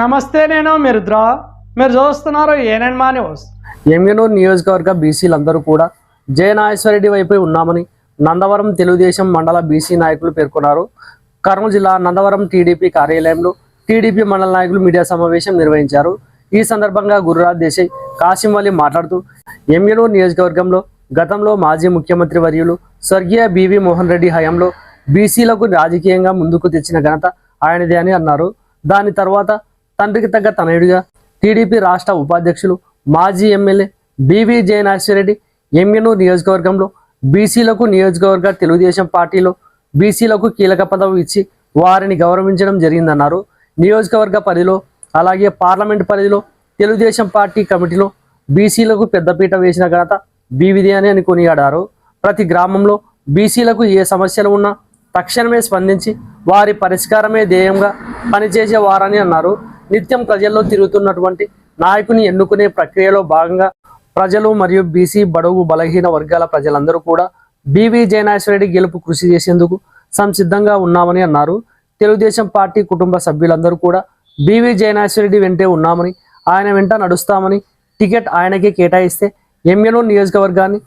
నమస్తే నేను మిరుద్ర. మీరు చూస్తున్నారు ఏనెన్ మా న్యూస్ ఎమ్మెనూరు నియోజకవర్గ బీసీలందరూ కూడా జయనాగేశ్వరరెడ్డి వైపే ఉన్నామని నందవరం తెలుగుదేశం మండల బీసీ నాయకులు పేర్కొన్నారు. కర్నూలు జిల్లా నందవరం టీడీపీ కార్యాలయంలో టీడీపీ మండల నాయకులు మీడియా సమావేశం నిర్వహించారు. ఈ సందర్భంగా గురురాజ్ దేశాయ్ కాసిం అలీ మాట్లాడుతూ ఎమ్మెనూరు నియోజకవర్గంలో గతంలో మాజీ ముఖ్యమంత్రి వర్యులు స్వర్గీయ బివి మోహన్ రెడ్డి హయాంలో బీసీలకు రాజకీయంగా ముందుకు తెచ్చిన ఘనత ఆయనదే అని అన్నారు. దాని తర్వాత తండ్రికి తగ్గ తనయుడిగా టీడీపీ రాష్ట్ర ఉపాధ్యక్షులు మాజీ ఎమ్మెల్యే బీవీ జయనాశ్వరెడ్డి ఎమ్మెనూరు నియోజకవర్గంలో బీసీలకు నియోజకవర్గ తెలుగుదేశం పార్టీలో బీసీలకు కీలక పదవి ఇచ్చి వారిని గౌరవించడం జరిగిందన్నారు. నియోజకవర్గ పరిధిలో అలాగే పార్లమెంట్ పరిధిలో తెలుగుదేశం పార్టీ కమిటీలో బీసీలకు పెద్దపీట వేసిన ఘనత బీవిది అని అని కొనియాడారు. ప్రతి గ్రామంలో బీసీలకు ఏ సమస్యలు ఉన్నా తక్షణమే స్పందించి వారి పరిష్కారమే ధ్యేయంగా పనిచేసే వారని అన్నారు. నిత్యం ప్రజల్లో తిరుగుతున్నటువంటి నాయకుని ఎన్నుకునే ప్రక్రియలో భాగంగా ప్రజలు మరియు బీసీ బడుగు బలహీన వర్గాల ప్రజలందరూ కూడా బీవీ జయనాశ్వరరెడ్డి గెలుపు కృషి చేసేందుకు సంసిద్ధంగా ఉన్నామని అన్నారు. తెలుగుదేశం పార్టీ కుటుంబ సభ్యులందరూ కూడా బీవీ జయనాశ్వరరెడ్డి వెంటే ఉన్నామని ఆయన వెంట నడుస్తామని టికెట్ ఆయనకే కేటాయిస్తే ఎమ్మెల్యే నియోజకవర్గాన్ని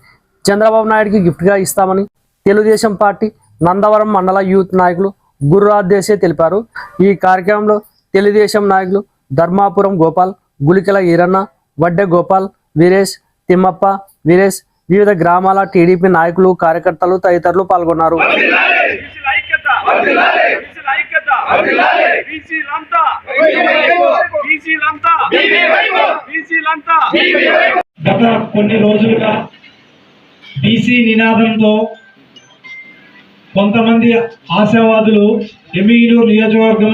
చంద్రబాబు నాయుడికి గిఫ్ట్గా ఇస్తామని తెలుగుదేశం పార్టీ నందవరం మండల యూత్ నాయకులు గురురాజ్ తెలిపారు. ఈ కార్యక్రమంలో తెలుగుదేశం నాయకులు ధర్మాపురం గోపాల్ గులికల ఈరన్న వడ్డె గోపాల్ వీరేష్ తిమ్మప్ప వీరేష్ వివిధ గ్రామాల టీడీపీ నాయకులు కార్యకర్తలు తదితరులు పాల్గొన్నారు. గత కొన్ని రోజులుగా బీసీ నినాదంతో కొంతమంది ఆశావాదులు ఎమ్మిగినూరు నియోజకవర్గం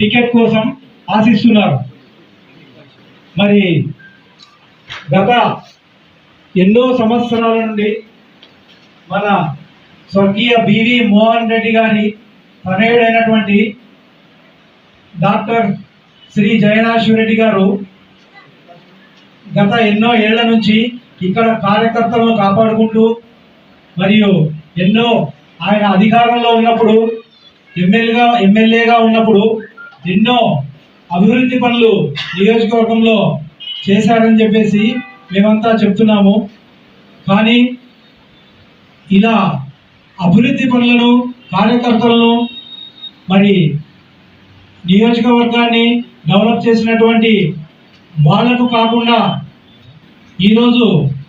టికెట్ కోసం ఆశిస్తున్నారు. మరి గత ఎన్నో సంవత్సరాల నుండి మన స్వర్గీయ బివి మోహన్ రెడ్డి గారి తనయుడైనటువంటి డాక్టర్ శ్రీ జయనాశ్వర రెడ్డి గారు గత ఎన్నో ఏళ్ళ నుంచి ఇక్కడ కార్యకర్తలను కాపాడుకుంటూ మరియు ఎన్నో ఆయన అధికారంలో ఉన్నప్పుడు ఎమ్మెల్యేగా ఎమ్మెల్యేగా ఉన్నప్పుడు ఎన్నో అభివృద్ధి పనులు నియోజకవర్గంలో చేశారని చెప్పేసి మేమంతా చెప్తున్నాము. కానీ ఇలా అభివృద్ధి పనులను కార్యకర్తలను మరి నియోజకవర్గాన్ని డెవలప్ చేసినటువంటి వాళ్ళకు కాకుండా ఈరోజు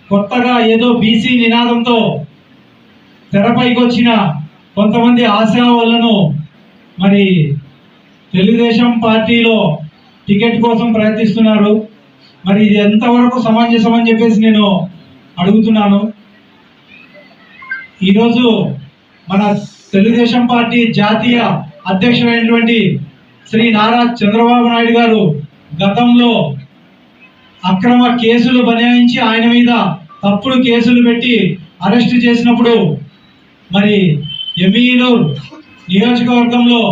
కొత్తగా ఏదో బీసీ నినాదంతో తెరపైకి వచ్చిన కొంతమంది ఆశావాళ్ళను మరి తెలుగుదేశం పార్టీలో టికెట్ కోసం ప్రయత్నిస్తున్నారు. మరి ఇది ఎంతవరకు సమంజసం అని చెప్పేసి నేను అడుగుతున్నాను. ఈరోజు మన తెలుగుదేశం పార్టీ జాతీయ అధ్యక్షుడైనటువంటి శ్రీ నారా చంద్రబాబు నాయుడు గారు గతంలో అక్రమ కేసులు బనాయించి ఆయన మీద తప్పుడు కేసులు పెట్టి అరెస్ట్ చేసినప్పుడు మరి ఎమ్మిగనూరు నియోజకవర్గంలో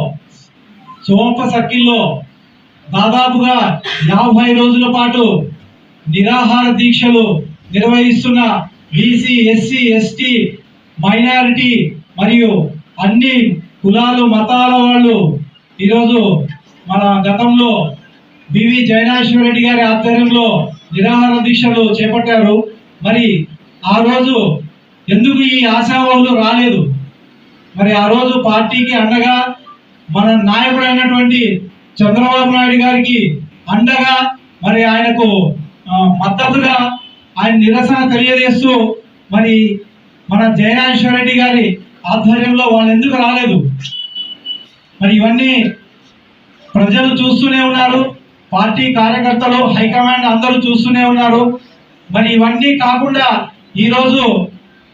సోంప సర్కిల్లో దాదాపుగా యాభై రోజుల పాటు నిరాహార దీక్షలు నిర్వహిస్తున్న బీసీ ఎస్సీ ఎస్టీ మైనారిటీ మరియు అన్ని కులాలు మతాల వాళ్ళు ఈరోజు మన గతంలో బివి జయనాశ్వర రెడ్డి గారి ఆధ్వర్యంలో నిరాహార దీక్షలు చేపట్టారు. మరి ఆ రోజు ఎందుకు ఈ ఆశావాహులు రాలేదు? మరి ఆ రోజు పార్టీకి అండగా మన నాయకుడైనటువంటి చంద్రబాబు నాయుడు గారికి అండగా మరి ఆయనకు మద్దతుగా ఆయన నిరసన తెలియజేస్తూ మరి మన జయనాశ్వర రెడ్డి గారి ఆధ్వర్యంలో వాళ్ళు ఎందుకు రాలేదు? మరి ఇవన్నీ ప్రజలు చూస్తూనే ఉన్నారు పార్టీ కార్యకర్తలు హైకమాండ్ అందరూ చూస్తూనే ఉన్నారు. మరి ఇవన్నీ కాకుండా ఈరోజు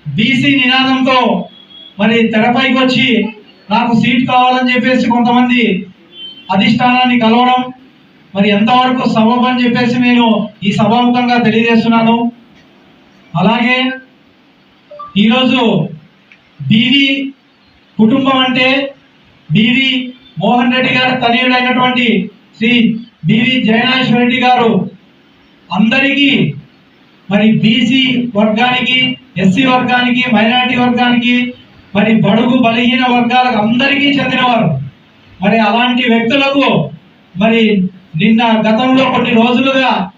బీసీ నినాదంతో మరి తెరపైకి వచ్చి నాకు సీట్ కావాలని చెప్పేసి కొంతమంది అధిష్టానాన్ని కలవడం మరి ఎంతవరకు సబబు అని చెప్పేసి నేను ఈ సభాముఖంగా తెలియజేస్తున్నాను. అలాగే ఈరోజు బీవీ కుటుంబం అంటే బీవీ మోహన్ రెడ్డి గారి తనయుడైనటువంటి శ్రీ బీవీ జయనాశ్వర రెడ్డి గారు అందరికీ మరి బీసీ వర్గానికి ఎస్సీ వర్గానికి మైనారిటీ వర్గానికి మరి బడుగు బలహీన వర్గాలకు అందరికీ చెందినవారు. మరి అలాంటి వ్యక్తులకు మరి నిన్న గతంలో కొన్ని రోజులుగా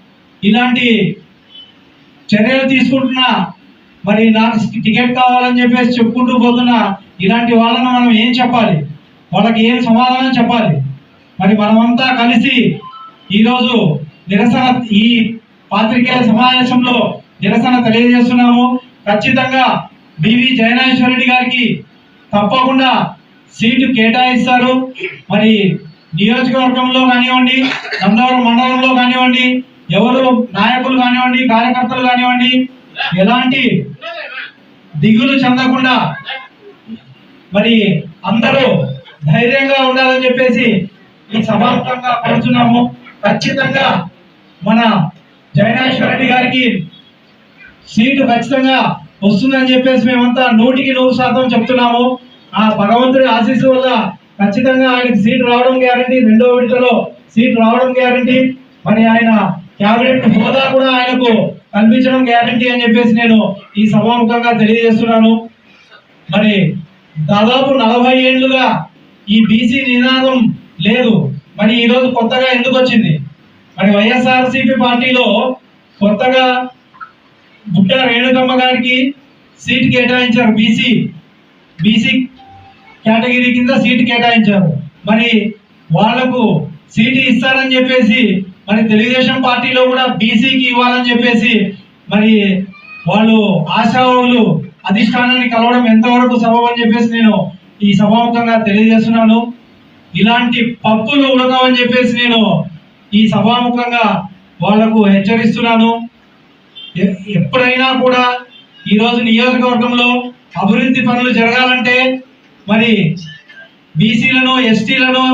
ఇలాంటి చర్యలు తీసుకుంటున్నా మరి నాకు టికెట్ కావాలని చెప్పేసి చెప్పుకుంటూ పోతున్నా ఇలాంటి వాళ్ళను మనం ఏం చెప్పాలి? వాళ్ళకి ఏం సమాధానం చెప్పాలి? మరి మనమంతా కలిసి ఈరోజు నిరసన ఈ పాత్రికేయ సమావేశంలో నిరసన తెలియజేస్తున్నాము. ఖచ్చితంగా బివి జయనాశ్వరరెడ్డి గారికి తప్పకుండా సీటు కేటాయిస్తారు. మరి నియోజకవర్గంలో కానివ్వండి నందవరం మండలంలో కానివ్వండి ఎవరు నాయకులు కానివ్వండి కార్యకర్తలు కానివ్వండి ఎలాంటి దిగులు చెందకుండా మరి అందరూ ధైర్యంగా ఉండాలని చెప్పేసి ఈ సభాముఖంగా కోరుతున్నాము ఖచ్చితంగా మన జయనాశ్వర రెడ్డి గారికి సీటు ఖచ్చితంగా వస్తుందని చెప్పేసి మేమంతా నూటికి నూరు శాతం చెప్తున్నాము. ఆ భగవంతుడి ఆశీస్సు వల్ల ఖచ్చితంగా ఆయనకి సీటు రావడం గ్యారంటీ. రెండో విడతలో సీటు రావడం గ్యారంటీ. మరి ఆయన క్యాబినెట్ హోదా కూడా ఆయనకు కల్పించడం గ్యారంటీ అని చెప్పేసి నేను ఈ సభాముఖంగా తెలియజేస్తున్నాను. మరి దాదాపు నలభై ఏళ్ళుగా ఈ బీసీ నినాదం లేదు. మరి ఈరోజు కొత్తగా ఎందుకు వచ్చింది? మరి వైఎస్ఆర్సీపీ పార్టీలో కొత్తగా బుట్ట రేణుకమ్మ గారికి సీట్ కేటాయించారు. బీసీ బీసీ కేటగిరీ కింద సీట్ కేటాయించారు. మరి వాళ్ళకు సీటు ఇస్తారని చెప్పేసి మరి తెలుగుదేశం పార్టీలో కూడా బీసీకి ఇవ్వాలని చెప్పేసి మరి వాళ్ళు ఆశావులు అధిష్టానాన్ని కలవడం ఎంతవరకు సబబు అని చెప్పేసి నేను ఈ సభాముఖంగా తెలియజేస్తున్నాను. ఇలాంటి పప్పులు ఉడకవని చెప్పేసి నేను ఈ సభాముఖంగా వాళ్ళకు హెచ్చరిస్తున్నాను. ఎప్పుడైనా కూడా ఈరోజు నియోజకవర్గంలో అభివృద్ధి పనులు జరగాలంటే మరి బీసీలను ఎస్టీలను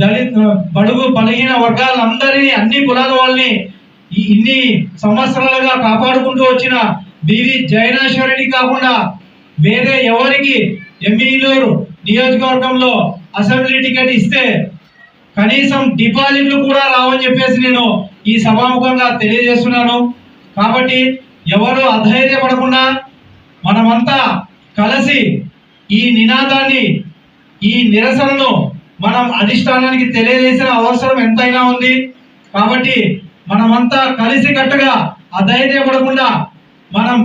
దళిత బడుగు బలహీన వర్గాలందరినీ అన్ని కులాల వాళ్ళని ఇన్ని సంవత్సరాలుగా కాపాడుకుంటూ వచ్చిన బివి జయనాశ్వరెడ్డి కాకుండా వేరే ఎవరికి ఎమ్మెల్యేలు నియోజకవర్గంలో అసెంబ్లీ టికెట్ ఇస్తే కనీసం డిపాజిట్లు కూడా రావని చెప్పేసి నేను ఈ సభాముఖంగా తెలియజేస్తున్నాను. కాబట్టి ఎవరు అధైర్యపడకుండా మనమంతా కలిసి ఈ నినాదాన్ని ఈ నిరసనను మనం అధిష్టానానికి తెలియజేసిన అవసరం ఎంతైనా ఉంది. కాబట్టి మనమంతా కలిసి కట్టుగా అధైర్యపడకుండా మనం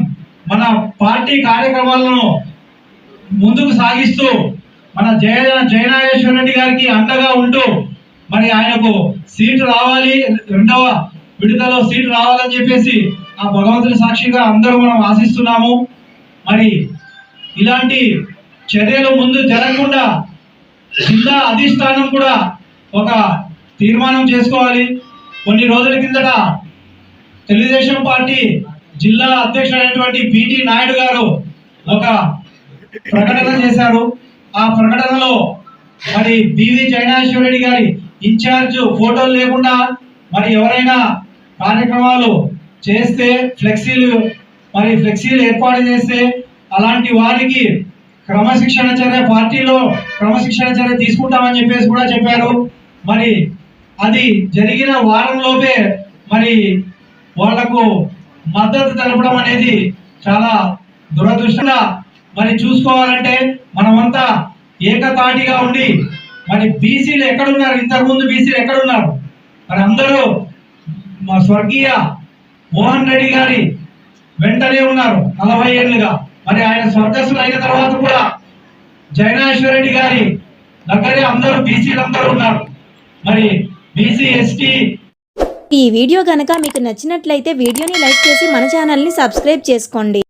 మన పార్టీ కార్యక్రమాలను ముందుకు సాగిస్తూ మన జయ జయనాగేశ్వర రెడ్డి గారికి అండగా ఉంటూ మరి ఆయనకు సీటు రావాలి. రెండవ విడుదలలో సీటు రావాలని చెప్పేసి ఆ భగవంతుని సాక్షిగా అందరూ మనం ఆశిస్తున్నాము. మరి ఇలాంటి చర్యలు ముందు జరగకుండా జిల్లా అధిష్టానం కూడా ఒక తీర్మానం చేసుకోవాలి. కొన్ని రోజుల కిందట తెలుగుదేశం పార్టీ జిల్లా అధ్యక్షుడైనటువంటి బిటి నాయుడు గారు ఒక ప్రకటన చేశారు. ఆ ప్రకటనలో మరి బివి జగనాశ్వరరెడ్డి గారి ఇన్ఛార్జ్ ఫోటోలు లేకుండా మరి ఎవరైనా కార్యక్రమాలు చేస్తే ఫ్లెక్సీలు మరి ఫ్లెక్సీలు ఏర్పాటు చేస్తే అలాంటి వారికి క్రమశిక్షణ చర్య పార్టీలో క్రమశిక్షణ చర్య తీసుకుంటామని చెప్పేసి కూడా చెప్పారు. మరి అది జరిగిన వారంలోపే మరి వాళ్ళకు మద్దతు తెలపడం అనేది చాలా దురదృష్టంగా మరి చూసుకోవాలంటే మనమంతా ఏకతాటిగా ఉండి మరి బీసీలు ఎక్కడున్నారు? ఇంతకుముందు బీసీలు ఎక్కడున్నారు? మరి అందరూ మా స్వర్గీయ మోహన్ రెడ్డి గారి వెంటనే ఉన్నారు నలభై ఏళ్ళుగా. మరి ఆయన స్వర్గస్థులు అయిన తర్వాత కూడా జైనాశ్వర రెడ్డి గారి దగ్గరే అందరూ బీసీలు అందరూ ఉన్నారు. మరి బీసీ ఎస్టీ ఈ వీడియో కనుక మీకు నచ్చినట్లయితే వీడియోని లైక్ చేసి మన ఛానల్ని సబ్స్క్రైబ్ చేసుకోండి.